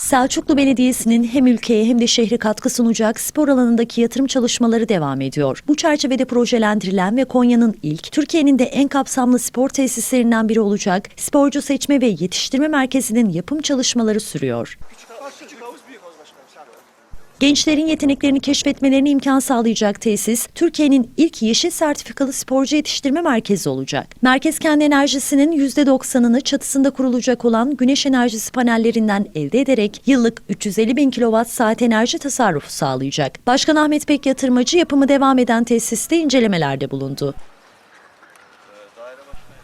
Selçuklu Belediyesi'nin hem ülkeye hem de şehre katkı sunacak spor alanındaki yatırım çalışmaları devam ediyor. Bu çerçevede projelendirilen ve Konya'nın ilk, Türkiye'nin de en kapsamlı spor tesislerinden biri olacak sporcu seçme ve yetiştirme merkezinin yapım çalışmaları sürüyor. Gençlerin yeteneklerini keşfetmelerine imkan sağlayacak tesis, Türkiye'nin ilk yeşil sertifikalı sporcu yetiştirme merkezi olacak. Merkez kendi enerjisinin %90'ını çatısında kurulacak olan güneş enerjisi panellerinden elde ederek yıllık 350 bin kilowatt saat enerji tasarrufu sağlayacak. Başkan Ahmet Bek yatırmacı yapımı devam eden tesiste incelemelerde bulundu.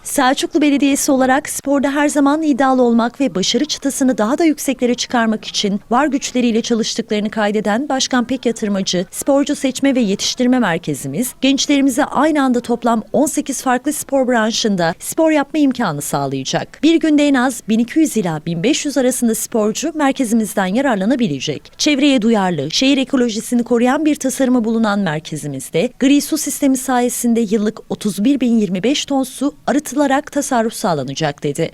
Selçuklu Belediyesi olarak sporda her zaman iddialı olmak ve başarı çıtasını daha da yükseklere çıkarmak için var güçleriyle çalıştıklarını kaydeden Başkan Pek Yatırmacı Sporcu Seçme ve Yetiştirme Merkezimiz, gençlerimize aynı anda toplam 18 farklı spor branşında spor yapma imkanı sağlayacak. Bir günde en az 1200 ila 1500 arasında sporcu merkezimizden yararlanabilecek. Çevreye duyarlı, şehir ekolojisini koruyan bir tasarımı bulunan merkezimizde gri su sistemi sayesinde yıllık 31.025 ton su arıtılarak tasarruf sağlanacak dedi.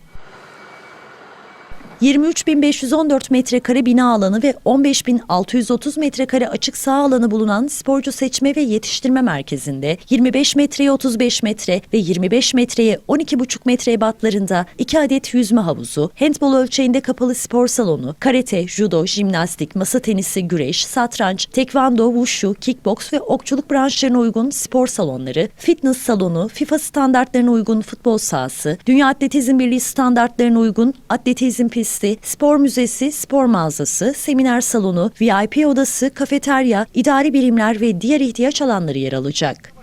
23.514 metrekare bina alanı ve 15.630 metrekare açık saha alanı bulunan sporcu seçme ve yetiştirme merkezinde 25 metreye 35 metre ve 25 metreye 12,5 metre ebatlarında 2 adet yüzme havuzu, handbol ölçeğinde kapalı spor salonu, karate, judo, jimnastik, masa tenisi, güreş, satranç, tekvando, wushu, kickboks ve okçuluk branşlarına uygun spor salonları, fitness salonu, FIFA standartlarına uygun futbol sahası, Dünya Atletizm Birliği standartlarına uygun atletizm pisti, spor müzesi, spor mağazası, seminer salonu, VIP odası, kafeterya, idari birimler ve diğer ihtiyaç alanları yer alacak.